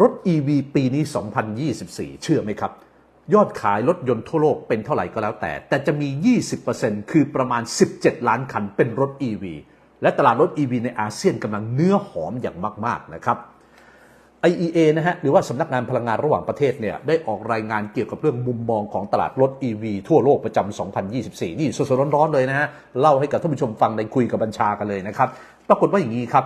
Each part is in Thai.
รถ EV ปีนี้ 2024 เชื่อไหมครับ ยอดขายรถยนต์ทั่วโลกเป็นเท่าไหร่ก็แล้วแต่ แต่จะมี 20%คือประมาณ 17 ล้านคันเป็นรถ EV และตลาดรถ EV ในอาเซียนกำลังเนื้อหอมอย่างมาก ๆ นะครับ IEA นะฮะหรือว่าสำนักงานพลังงานระหว่างประเทศเนี่ยได้ออกรายงานเกี่ยวกับเรื่องมุมมองของตลาดรถ EV ทั่วโลกประจำ 2024 นี่สดๆร้อนๆเลยนะฮะ เล่าให้กับท่านผู้ชมฟังในคุยกับบัญชากันเลยนะครับ ปรากฏว่าอย่างนี้ครับ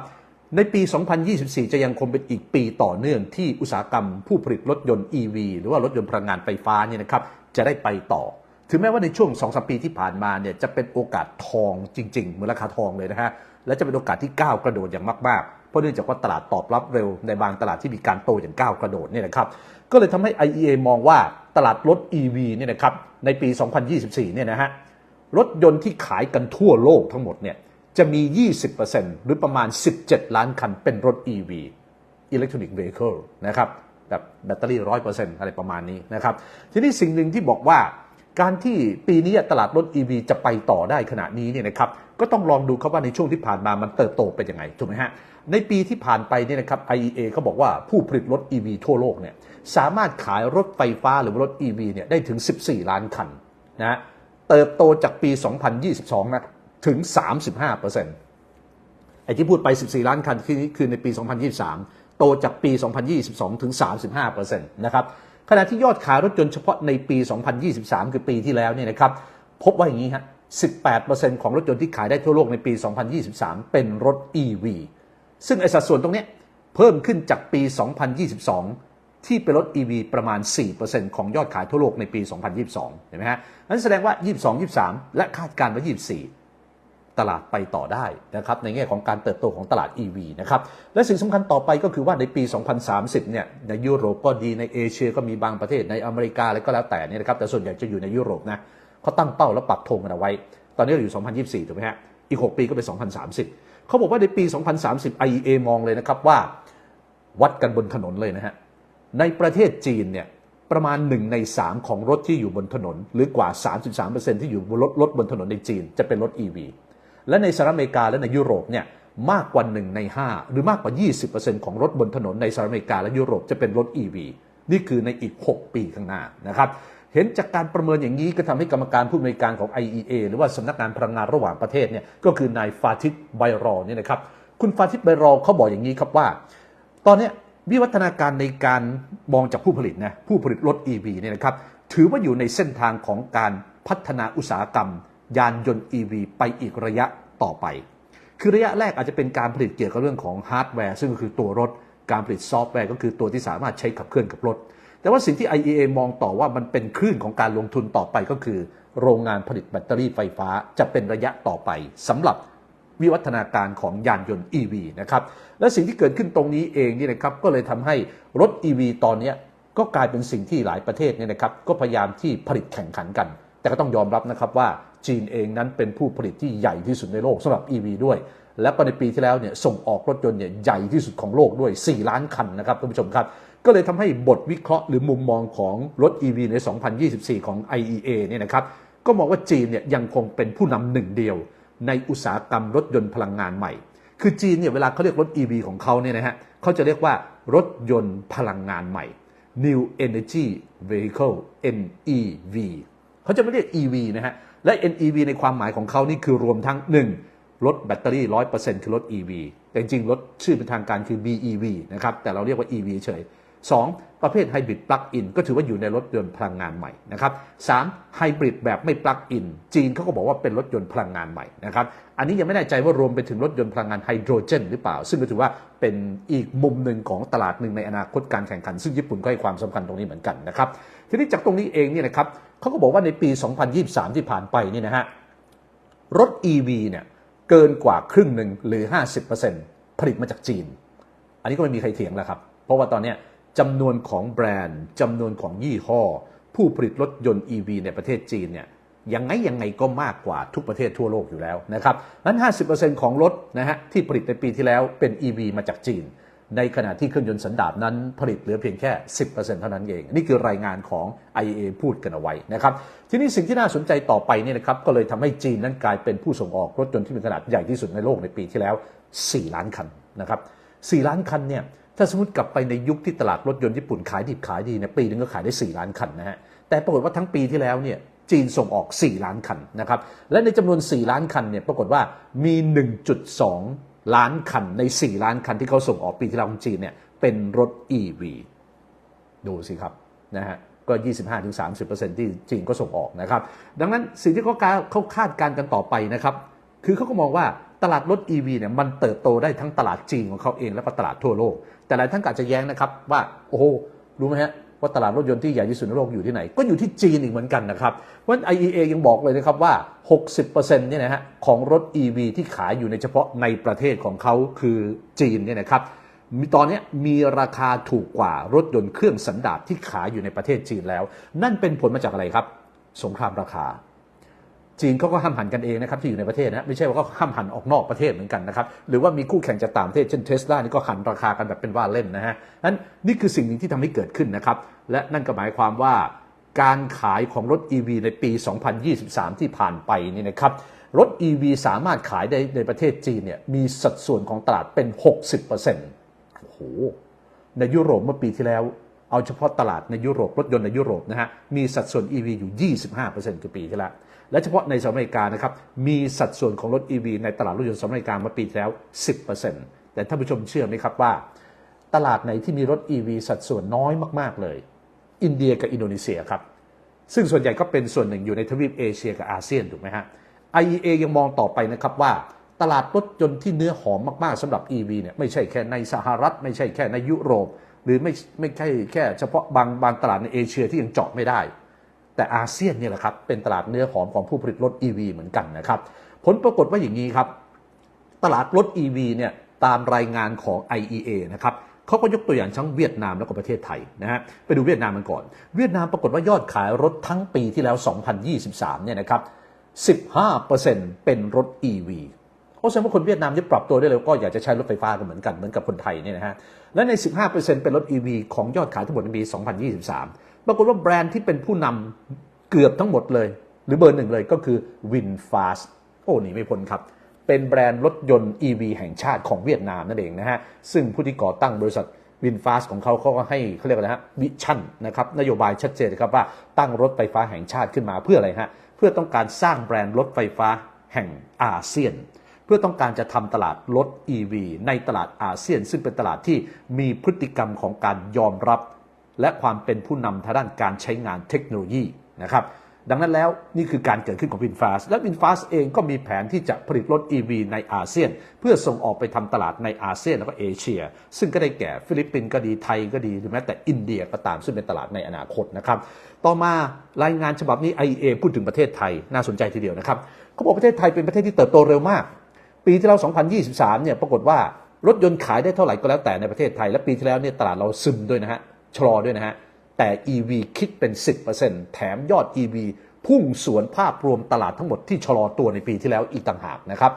ในปี 2024 จะยังคงเป็นอีกปีต่อเนื่องที่อุตสาหกรรมผู้ผลิตรถยนต์ EV หรือว่ารถยนต์พลังงานไฟฟ้าเนี่ยนะครับจะได้ไปต่อ ถึงแม้ว่าในช่วง2-3ปีที่ผ่านมาเนี่ยจะเป็นโอกาสทองจริงๆ เหมือนราคาทองเลยนะฮะ และจะเป็นโอกาสที่ก้าวกระโดดอย่างมากๆ เพราะเนื่องจากว่าตลาดตอบรับเร็วในบางตลาดที่มีการโตอย่างก้าวกระโดดเนี่ยนะครับ ก็เลยทำให้ IEA มองว่าตลาดรถ EV เนี่ยนะครับในปี 2024 เนี่ยนะฮะรถยนต์ที่ขายกันทั่วโลกทั้งหมดเนี่ย จะมี 20%หรือประมาณ 17 ล้านคันเป็นรถ EV Electronic Vehicle นะครับแบบแบตเตอรี่ 100%อะไรประมาณนี้นะครับ ทีนี้สิ่งหนึ่งที่บอกว่าการที่ปีนี้ตลาดรถ EV จะไปต่อได้ขณะนี้เนี่ยนะครับก็ต้องลองดูครับว่าในช่วงที่ผ่านมามันเติบโตเป็นยังไงถูกไหมฮะในปีที่ผ่านไปเนี่ยนะครับ IEA เขาบอกว่าผู้ผลิตรถ EV ทั่วโลกเนี่ยสามารถขายรถไฟฟ้าหรือรถ EV เนี่ยได้ถึง 14 ล้านคันนะฮะเติบโตจากปี 2022 นะ ถึง 35%ไอ้ที่พูดไป 14 ล้านคันคือในปี 2023 โตจากปี 2022 ถึง 35%นะครับขณะที่ยอดขายรถยนต์เฉพาะในปี 2023 คือปีที่แล้วเนี่ยนะครับพบว่าอย่างนี้ฮะ18%ของรถยนต์ที่ขายได้ทั่วโลกในปี 2023 เป็นรถ EV ซึ่งไอสัดส่วนตรงนี้เพิ่มขึ้นจากปี 2022 ที่เป็นรถ EV ประมาณ 4%ของยอดขายทั่วโลกในปี 2022 เห็นไหมฮะนั้นแสดงว่า 22 23 และคาดการณ์ว่า 24 ตลาดไปต่อได้นะครับในแง่ของการเติบโตของตลาด EV นะครับและสิ่งสำคัญต่อไปก็คือว่าในปี 2030 เนี่ยในยุโรปก็ดีในเอเชียก็มีบางประเทศในอเมริกาอะไรก็แล้วแต่นี่นะครับแต่ส่วนใหญ่จะอยู่ในยุโรปนะเขาตั้งเป้าแล้วปักธงกันเอาไว้ ตอนนี้เราอยู่ 2024 ถูกไหมฮะอีก 6 ปีก็เป็น 2030 เขาบอกว่าในปี 2030 IEA มองเลยนะครับว่า วัดกันบนถนนเลยนะฮะในประเทศจีนเนี่ยประมาณ 1 ใน 3 ของรถที่อยู่บนถนน หรือกว่า 33%ที่อยู่บนรถรถบนถนนในจีนจะเป็นรถ EV และในสหรัฐอเมริกาและในยุโรปเนี่ยมากกว่า 1 ใน 5 หรือมากกว่า 20%ของรถบนถนนในสหรัฐอเมริกาและยุโรปจะเป็นรถ EV นี่คือในอีก 6 ปีข้างหน้านะครับเห็นจากการประเมินอย่างนี้ก็ทำให้กรรมการผู้อำนวยการของ IEA หรือว่าสำนักงานพลังงานระหว่างประเทศเนี่ยก็คือนายฟาติดไบรอเนี่ยนะครับคุณฟาติดไบรอเขาบอกอย่างนี้ครับว่า ตอนนี้วิวัฒนาการในการมองจากผู้ผลิตนะผู้ผลิตรถ EV เนี่ยนะครับถือว่าอยู่ในเส้นทางของการพัฒนาอุตสาหกรรม ยานยนต์ EV ไปอีกระยะต่อไป คือระยะแรกอาจจะเป็นการผลิตเกี่ยวกับเรื่องของฮาร์ดแวร์ซึ่งก็คือตัวรถ การผลิตซอฟต์แวร์ก็คือตัวที่สามารถใช้ขับเคลื่อนกับรถ แต่ว่าสิ่งที่ IEA มองต่อว่ามันเป็นคลื่นของการลงทุนต่อไปก็คือ โรงงานผลิตแบตเตอรี่ไฟฟ้าจะเป็นระยะต่อไปสำหรับวิวัฒนาการของยานยนต์ EV นะครับ และสิ่งที่เกิดขึ้นตรงนี้เองนี่นะครับก็เลยทำให้รถ EV ตอนนี้ก็กลายเป็นสิ่งที่หลายประเทศเนี่ยนะครับก็พยายามที่ผลิตแข่งขันกัน แต่ก็ต้องยอมรับนะครับว่า จีนเองนั้นเป็นผู้ผลิตที่ใหญ่ที่สุดในโลกสำหรับ EV ด้วย และก็ในปีที่แล้วเนี่ยส่งออกรถยนต์เนี่ยใหญ่ที่สุดของโลกด้วย 4 ล้านคันนะครับท่านผู้ชมครับก็เลยทำให้บทวิเคราะห์หรือมุมมองของรถ EV ใน 2024 ของ IEA เนี่ยนะครับก็มองว่าจีนเนี่ยยังคงเป็นผู้นำหนึ่งเดียว ในอุตสาหกรรมรถยนต์พลังงานใหม่ คือจีนเนี่ยเวลาเขาเรียกรถ EV ของเขาเนี่ยนะฮะเขาจะเรียกว่ารถยนต์พลังงานใหม่ New Energy Vehicle NEV เขาจะไม่เรียก EV นะฮะ และ NEV ในความหมายของเขานี่คือรวมทั้ง 1. รถแบตเตอรี่ 100%คือรถ EV แต่จริงๆรถชื่อเป็นทางการคือ BEV นะครับแต่เราเรียกว่า EV เฉย 2. ประเภทไฮบริดปลั๊กอินก็ถือว่าอยู่ในรถยนต์พลังงานใหม่นะครับ 3. ไฮบริดแบบไม่ปลั๊กอินจีนเขาก็บอกว่าเป็นรถยนต์พลังงานใหม่นะครับอันนี้ยังไม่แน่ใจว่ารวมไปถึงรถยนต์พลังงานไฮโดรเจนหรือเปล่า ซึ่งก็ถือว่าเป็นอีกมุมหนึ่งของตลาดหนึ่งในอนาคตการแข่งขัน ซึ่งญี่ปุ่นก็ให้ความสำคัญตรงนี้เหมือนกันนะครับทีนี้จากตรงนี้เองเนี่ยนะครับเขาก็บอกว่าในปี 2023 ที่ผ่านไปนี่นะฮะรถ EV เนี่ยเกินกว่าครึ่งหนึ่งหรือ 50%ผลิตมาจากจีน อันนี้ก็ไม่มีใครเถียงแล้วครับเพราะว่าตอนเนี้ย จำนวนของแบรนด์จำนวนของยี่ห้อ ผู้ผลิตรถยนต์ EV ในประเทศจีนเนี่ยยังไงยังไงก็มากกว่าทุกประเทศทั่วโลกอยู่แล้วนะครับนั้น 50%ของรถนะฮะที่ผลิตในปีที่แล้วเป็น EV มาจากจีน ในขณะที่เครื่องยนต์สันดาปนั้นผลิตเหลือเพียงแค่ 10%เท่านั้นเอง นี่คือรายงานของ IEA พูดกันเอาไว้นะครับ ทีนี้สิ่งที่น่าสนใจต่อไปเนี่ยนะครับก็เลยทำให้จีนนั้นกลายเป็นผู้ส่งออกรถยนต์ที่มีขนาดใหญ่ที่สุดในโลกในปีที่แล้ว 4 ล้านคันนะครับ 4 ล้านคันเนี่ย ถ้าสมมติกลับไปในยุคที่ตลาดรถยนต์ญี่ปุ่นขายดิบขายดีเนี่ยปีนึงก็ขายได้ 4 ล้านคันนะฮะแต่ปรากฏว่าทั้งปีที่แล้วเนี่ยจีนส่งออก 4 ล้านคันนะครับและในจำนวน 4 ล้านคันเนี่ยปรากฏว่ามี 1.2 ล้านคันใน 4 ล้านคันที่เขาส่งออกปีที่แล้วของจีนเนี่ยเป็นรถ EV ดูสิครับนะฮะก็ 25-30%ที่จีนก็ส่งออกนะครับ ดังนั้นสิ่งที่เขาเขาคาดการณ์กันต่อไปนะครับ คือเขาก็มองว่าตลาดรถ EV เนี่ยมันเติบโตได้ทั้งตลาดจีนของเขาเองแล้วก็ตลาดทั่วโลก แต่หลายท่านอาจจะแย้งนะครับว่าโอ้โหรู้ไหมฮะว่าตลาดรถยนต์ที่ใหญ่ที่สุดในโลกอยู่ที่ไหน ก็อยู่ที่จีนอีกเหมือนกันนะครับเพราะ IEA ยังบอกเลยนะครับว่า 60%เนี่ยนะฮะของรถ EV ที่ขายอยู่ในเฉพาะในประเทศของเขาคือจีนเนี่ยนะครับมีตอนนี้มีราคาถูกกว่ารถยนต์เครื่องสันดาปที่ขายอยู่ในประเทศจีนแล้ว นั่นเป็นผลมาจากอะไรครับ สงครามราคา จีนเขาก็ห้ามหันกันเองนะครับที่อยู่ในประเทศนะไม่ใช่ว่าก็ห้ามหันออกนอกประเทศเหมือนกันนะครับหรือว่ามีคู่แข่งจากต่างประเทศเช่นเทสลานี่ก็หันราคากันแบบเป็นว่าเล่นนะฮะนั้นนี่คือสิ่งหนึ่งที่ทำให้เกิดขึ้นนะครับและนั่นก็หมายความว่าการขายของรถ EV ในปี 2023 ที่ผ่านไปนี่นะครับรถ EV สามารถขายได้ในประเทศจีนเนี่ยมีสัดส่วนของตลาดเป็น 60%โอ้โหในยุโรปเมื่อปีที่แล้วเอาเฉพาะตลาดในยุโรปรถยนต์ในยุโรปนะฮะมีสัดส่วน EV อยู่ 25%คือปีที่แล้ว และเฉพาะในสหรัฐอเมริกานะครับมีสัดส่วนของรถ EV ในตลาดรถยนต์สหรัฐอเมริกามื่อปีที่แล้ว 10%แต่ท่านผู้ชมเชื่อไหมครับว่า ตลาดไหนที่มีรถ EV สัดส่วนน้อยมาก ๆ เลย อินเดียกับอินโดนีเซียครับซึ่งส่วนใหญ่ก็เป็นส่วนหนึ่งอยู่ในทวีปเอเชียกับอาเซียนถูกไหมฮะ IEA ยังมองต่อไปนะครับว่าตลาดรถยนต์ที่เนื้อหอมมากๆสำหรับ EV เนี่ยไม่ใช่แค่ในสหรัฐ ไม่ใช่แค่ในยุโรป หรือไม่ไม่ใช่แค่เฉพาะบางบางตลาดในเอเชียที่ยังเจาะไม่ได้ แต่อาเซียนเนี่ยแหละครับเป็นตลาดเนื้อหอมของผู้ผลิตรถ EV เหมือนกันนะครับผลปรากฏว่าอย่างนี้ครับ ตลาดรถ EV เนี่ยตามรายงานของ IEA นะครับเขาก็ยกตัวอย่างทั้งเวียดนามแล้วก็ประเทศไทยนะฮะไปดูเวียดนามกันก่อน เวียดนามปรากฏว่ายอดขายรถทั้งปีที่แล้ว 2023 เนี่ยนะครับ 15%เป็นรถ EV เพราะฉะนั้นคนเวียดนามที่ปรับตัวได้เร็วก็อยากจะใช้รถไฟฟ้ากันเหมือนกันเหมือนกับคนไทยเนี่ยนะฮะและใน 15%เป็นรถ EV ของยอดขายทั้งหมดในปี 2023 ปรากฏว่าแบรนด์ที่เป็นผู้นำเกือบทั้งหมดเลย หรือเบอร์หนึ่งเลยก็คือ VinFast โอ้หนีไม่พ้นครับ เป็นแบรนด์รถยนต์ EV แห่งชาติของเวียดนามนั่นเองนะฮะ ซึ่งผู้ที่ก่อตั้งบริษัทวินฟาสของเขาเขาก็ให้เขาเรียกว่านะฮะวิชั่นนะครับนโยบายชัดเจนครับว่าตั้งรถไฟฟ้าแห่งชาติขึ้นมาเพื่ออะไรฮะเพื่อต้องการสร้างแบรนด์รถไฟฟ้าแห่งอาเซียน เพื่อต้องการจะทำตลาดรถ EV ในตลาดอาเซียน ซึ่งเป็นตลาดที่มีพฤติกรรมของการยอมรับ และความเป็นผู้นำทางด้านการใช้งานเทคโนโลยีนะครับดังนั้นแล้วนี่คือการเกิดขึ้นของวินฟาสและวินฟาสเองก็มีแผนที่จะผลิตรถ EV ในอาเซียน เพื่อส่งออกไปทำตลาดในอาเซียนแล้วก็เอเชีย ซึ่งก็ได้แก่ฟิลิปปินส์ก็ดีไทยก็ดีหรือแม้แต่อินเดียก็ตามซึ่งเป็นตลาดในอนาคตนะครับต่อมารายงานฉบับนี้ IEA พูดถึงประเทศไทยน่าสนใจทีเดียวนะครับเขาบอกประเทศไทยเป็นประเทศที่เติบโตเร็วมาก ปีที่เรา 2023 เนี่ยปรากฏว่ารถยนต์ขายได้เท่าไหร่ก็แล้วแต่ในประเทศไทย และปีที่แล้วเนี่ยตลาดเราซึมด้วยนะฮะ ชะลอด้วยนะฮะ แต่ EV คิดเป็น 10%แถมยอด EV พุ่งสวนภาพรวมตลาดทั้งหมดที่ชะลอตัวในปีที่แล้วอีกต่างหากนะครับ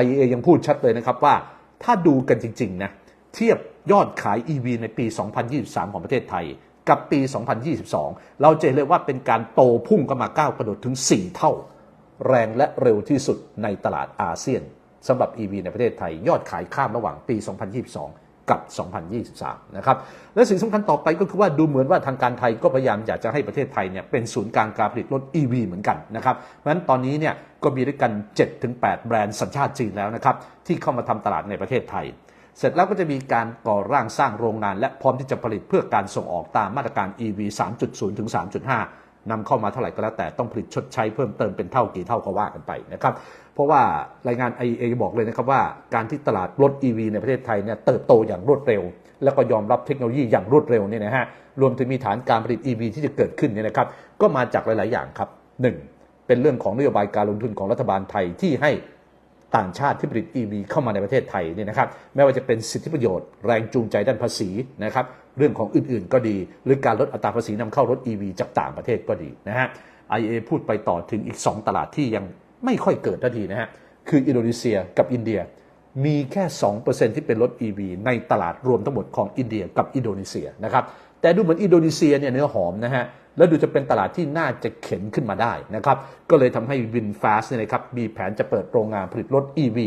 IEA ยังพูดชัดเลยนะครับว่าถ้าดูกันจริงๆนะเทียบยอดขาย EV ในปี 2023 ของประเทศไทย กับปี 2022 เราจะเห็นเลยว่าเป็นการโตพุ่งกันมาก้าวกระโดดถึง 4 เท่า แรงและเร็วที่สุดในตลาดอาเซียนสำหรับ EV ในประเทศไทย ยอดขายข้ามระหว่างปี 2022 กับ 2023 นะครับ และสิ่งสำคัญต่อไปก็คือว่าดูเหมือนว่าทางการไทยก็พยายามอยากจะให้ประเทศไทยเนี่ยเป็นศูนย์กลางการผลิตรถ EV เหมือนกันนะครับ เพราะฉะนั้นตอนนี้เนี่ยก็มีด้วยกัน 7-8 แบรนด์สัญชาติจีนแล้วนะครับที่เข้ามาทำตลาดในประเทศไทย เสร็จแล้วก็จะมีการก่อร่างสร้างโรงงาน และพร้อมที่จะผลิตเพื่อการส่งออกตามมาตรการ EV 3.0 ถึง 3.5 นำเข้ามาเท่าไหร่ก็แล้วแต่ต้องผลิตชดใช้เพิ่มเติมเป็นเท่ากี่เท่าก็ว่ากันไปนะครับเพราะว่ารายงาน IEA บอกเลยนะครับว่าการที่ตลาดรถ EV ในประเทศไทยเนี่ยเติบโตอย่างรวดเร็ว แล้วก็ยอมรับเทคโนโลยีอย่างรวดเร็วเนี่ยนะฮะรวมถึงมีฐานการผลิต EV ที่จะเกิดขึ้นเนี่ยนะครับก็มาจากหลาย ๆ อย่างครับ 1. เป็นเรื่องของนโยบายการลงทุนของรัฐบาลไทยที่ให้ ต่างชาติที่ผลิต EV เข้ามาในประเทศไทยเนี่ยนะครับไม่ว่าจะเป็นสิทธิประโยชน์แรงจูงใจด้านภาษีนะครับเรื่องของอื่นๆก็ดี หรือการลดอัตราภาษีนำเข้ารถ EV จากต่างประเทศก็ดีนะฮะ IA พูดไปต่อถึงอีก 2 ตลาดที่ยังไม่ค่อยเกิดทันทีนะฮะคืออินโดนีเซียกับอินเดีย มีแค่ 2%ที่เป็นรถ EV ในตลาดรวมทั้งหมดของอินเดียกับอินโดนีเซียนะครับแต่ดูเหมือนอินโดนีเซียเนี่ยเนื้อหอมนะฮะแล้วดูจะเป็นตลาดที่น่าจะเข็นขึ้นมาได้นะครับก็เลยทำให้วินฟาสเนี่ยนะครับมีแผนจะเปิดโรงงานผลิตรถ EV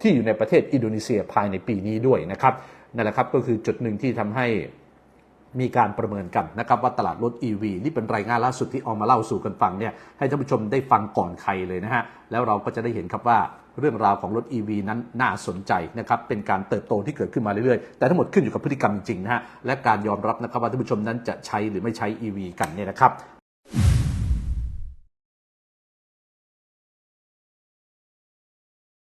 ที่อยู่ในประเทศอินโดนีเซียภายในปีนี้ด้วยนะครับนั่นแหละครับก็คือจุดหนึ่งที่ทำให้มีการประเมินกันนะครับว่าตลาดรถ EV นี่เป็นรายงานล่าสุดที่เอามาเล่าสู่กันฟังเนี่ยให้ท่านผู้ชมได้ฟังก่อนใครเลยนะฮะแล้วเราก็จะได้เห็นครับว่า เรื่องราวของรถ EV นั้นน่าสนใจนะครับเป็นการเติบโตที่เกิดขึ้นมาเรื่อยๆ แต่ทั้งหมดขึ้นอยู่กับพฤติกรรมจริงๆนะฮะและการยอมรับนะครับว่าท่านผู้ชมนั้นจะใช้หรือไม่ใช้ EV กันเนี่ยนะครับ